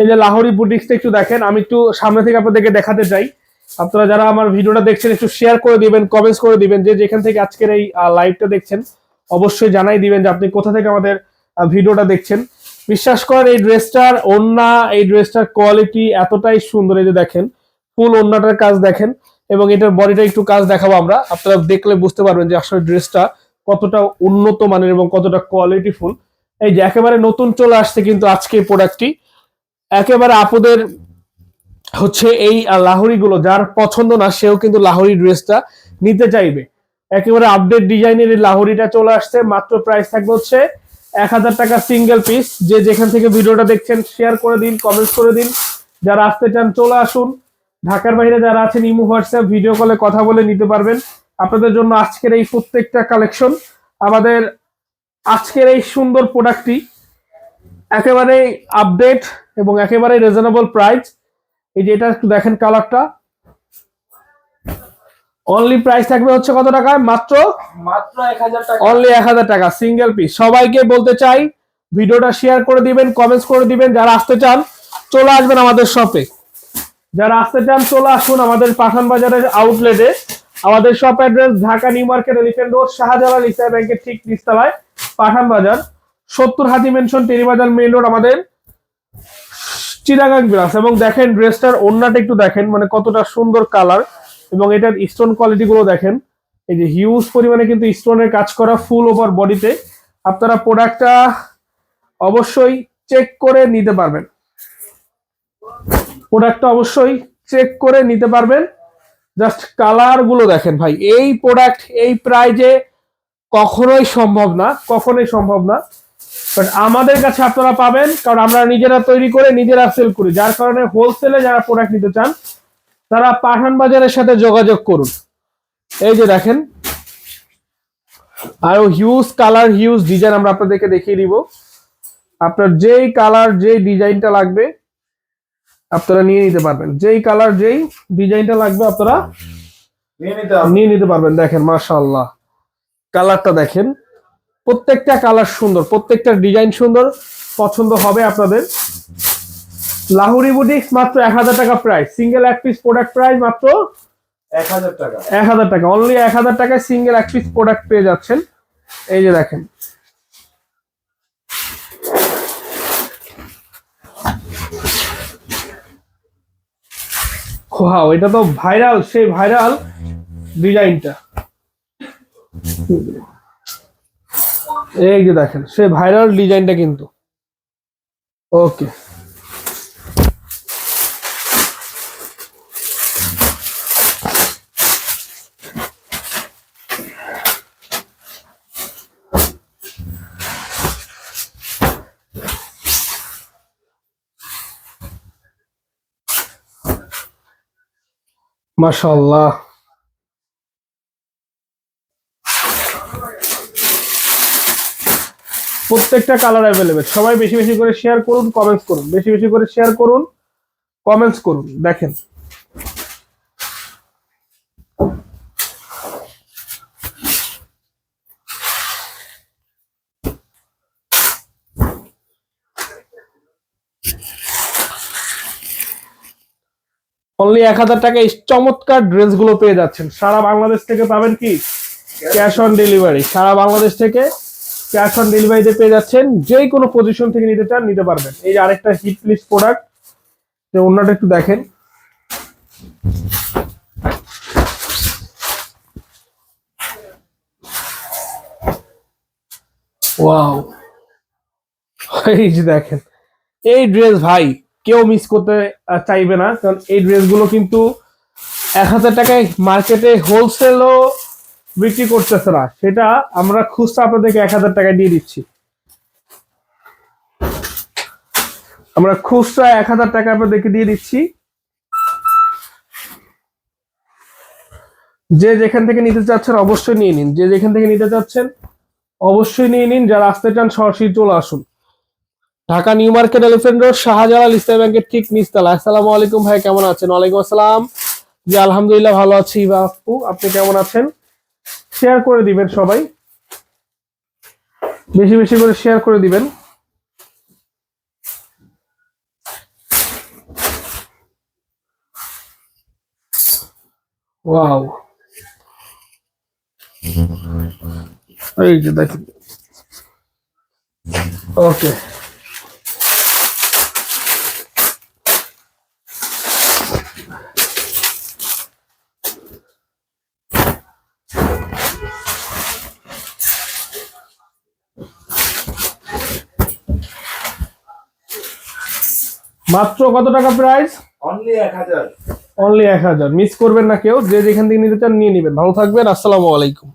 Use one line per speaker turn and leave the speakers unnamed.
এই যে লাহোরি বুটিক্সটা একটু দেখেন, আমি একটু সামনে থেকে আপনাদেরকে দেখাতে চাই। আপনারা যারা আমার ভিডিওটা দেখছেন, একটু শেয়ার করে দিবেন কমেন্টস করে দিবেন যে যেখান থেকে আজকের এই লাইভটা দেখছেন, অবশ্যই জানাই দিবেন যে আপনি কোথা থেকে আমাদের ভিডিওটা দেখছেন। বিশ্বাস করেন, এই ড্রেসটার ওন্না এই ড্রেসটার কোয়ালিটি এতটাই সুন্দর। এই যে দেখেন ফুল ওন্নাটার কাজ দেখেন, এবং এটার বডিটা একটু কাজ দেখাবো আমরা। আপনারা দেখলে বুঝতে পারবেন যে আসলে ড্রেসটা কতটা উন্নত মানের এবং কতটা কোয়ালিটিফুল এই যে একেবারে নতুন চলে আসছে কিন্তু আজকে এই প্রোডাক্টটি একেবারে আপুদের হচ্ছে এই লাহোরি গুলো যার পছন্দ না, সেও কিন্তু লাহোরি ড্রেসটা নিতে চাইবে। একেবারে আপডেট ডিজাইনের এই লাহোরিটা চলে আসছে, মাত্র প্রাইস থাকবে হচ্ছে এক হাজার টাকা সিঙ্গেল পিস যে যেখান থেকে ভিডিওটা দেখছেন শেয়ার করে দিন কমেন্টস করে দিন। যারা আসতে চান, চলে আসুন। ঢাকার বাইরে যারা আছেন, ইমো, হোয়াটসঅ্যাপ ভিডিও কলে কথা বলে নিতে পারবেন। আপনাদের জন্য আজকের এই প্রত্যেকটা কালেকশন আমাদের আজকের এই সুন্দর প্রোডাক্টটি একেবারে আপডেট এবং একেবারে রিজনেবল প্রাইস এই যে এটা একটু দেখেন কালারটা অনলি প্রাইস থাকবে হচ্ছে কত টাকায়? মাত্র
মাত্র এক হাজার টাকা।
অনলি এক হাজার টাকা সিঙ্গেল পিস সবাইকে বলতে চাই ভিডিওটা শেয়ার করে দিবেন কমেন্টস করে দিবেন যারা আসতে চান চলে আসবেন আমাদের শপে যারা আসতে চান চলে আসুন আমাদের পাঠান বাজারের আউটলেটে আমাদের shop address Dhaka New Market Elephant Road Shahjalal Islam ব্যাংকের ঠিক নিচতলায় পাঠান বাজার। সত্তর হাতি মেনশন টেরিবাজার মেইন রোড আমাদের চিরাগাং গ্লাস এবং দেখেন, ড্রেসটার ওড়নাটা একটু দেখেন মানে কতটা সুন্দর কালার। এবং এটার স্টোন কোয়ালিটি গুলো দেখেন। এই যে হিউজ পরিমাণে কিন্তু স্টোনের কাজ করা ফুল ওভার বডিতে আপনারা প্রোডাক্টটা অবশ্যই চেক করে নিতে পারবেন। প্রোডাক্টটা অবশ্যই চেক করে নিতে পারবেন। জাস্ট কালারগুলো দেখেন ভাই। এই প্রোডাক্ট এই প্রাইজে কখনোই সম্ভব না, কখনোই সম্ভব না। বাট আমাদের কাছে আপনারা পাবেন কারণ আমরা নিজেরা তৈরি করে নিজেরা সেল করি। যার কারণে হোলসেলে যারা প্রোডাক্ট নিতে চান তারা পাঠান বাজারের সাথে যোগাযোগ করুন। এই যে দেখেন আরও হিউজ কালার হিউজ ডিজাইন আমরা আপনাদেরকে দেখিয়ে দিব। আপনার যেই কালার যেই ডিজাইনটা লাগবে আপনারা নিয়ে নিতে পারবেন। যেই কালার যেই ডিজাইনটা লাগবে আপনারা
নিয়ে নিতে
নিয়ে নিতে পারবেন। দেখেন মাশাআল্লাহ। কালারটা দেখেন। প্রত্যেকটা কালার সুন্দর প্রত্যেকটা ডিজাইন সুন্দর পছন্দ হবে আপনাদের। লাহুরি বুটিক্স মাত্র এক হাজার টাকা প্রাইস সিঙ্গেল এক পিস প্রোডাক্ট প্রাইস মাত্র
এক হাজার টাকা।
এক হাজার টাকা অনলি এক হাজার টাকায় সিঙ্গেল এক পিস প্রোডাক্ট পেয়ে যাচ্ছেন। এই যে দেখেন। ওয়াও এটা তো ভাইরাল সেই ভাইরাল ডিজাইনটা এই যে দেখেন সেই ভাইরাল ডিজাইনটা কিন্তু। ওকে মাশাআল্লাহ। প্রত্যেকটা কালার অ্যাভেলেবেল সবাই বেশি বেশি করে শেয়ার করুন কমেন্টস করুন। বেশি বেশি করে শেয়ার করুন কমেন্টস করুন। দেখেন। অনলি এক হাজার টাকা চমৎকার ড্রেসগুলো পেয়ে যাচ্ছেন। সারা বাংলাদেশ থেকে পাবেন কি? ক্যাশ অন ডেলিভারি সারা বাংলাদেশ থেকে ক্যাশ অন ডেলিভারিতে পেয়ে যাচ্ছেন। যে কোনো পজিশন থেকে নিতে চান, নিতে পারবেন। এই যে আরেকটা হিট লিস্ট প্রোডাক্ট যে অন্যটা একটু দেখেন। ওয়াও এই যে দেখেন। এই ড্রেস ভাই, কেউ মিস করতে চাইবে না। কারণ এই ড্রেসগুলো কিন্তু এক হাজার টাকায় মার্কেটে হোলসেলও বিক্রি করতেছে না। সেটা আমরা খুচরা আপনাদেরকে এক হাজার টাকায় দিয়ে দিচ্ছি। আমরা খুচরা এক হাজার টাকা আপনাদেরকে দিয়ে দিচ্ছি। যে যেখান থেকে নিতে চাচ্ছেন অবশ্যই নিয়ে নিন। যে যেখান থেকে নিতে চাচ্ছেন অবশ্যই নিয়ে নিন। যারা আসতে চান, সরাসরি চলে আসুন। Dhaka New Market Elephant Road, Shahjalal Islam ব্যাংকের ঠিক নিচতলা আসসালামু আলাইকুম ভাই, কেমন আছেন? ওয়ালাইকুম আসসালাম। জি, আলহামদুলিল্লাহ ভালো আছি। বাপু আপনি কেমন আছেন? শেয়ার করে দিবেন সবাই। বেশি বেশি করে শেয়ার করে দিবেন। এই যে ওকে মাত্র কত টাকা প্রাইস
অনলি এক হাজার।
অনলি এক হাজার। মিস করবেন না কেউ যে যেখান থেকে নিতে চান নিয়ে নেবেন। ভালো থাকবেন আসসালামু আলাইকুম।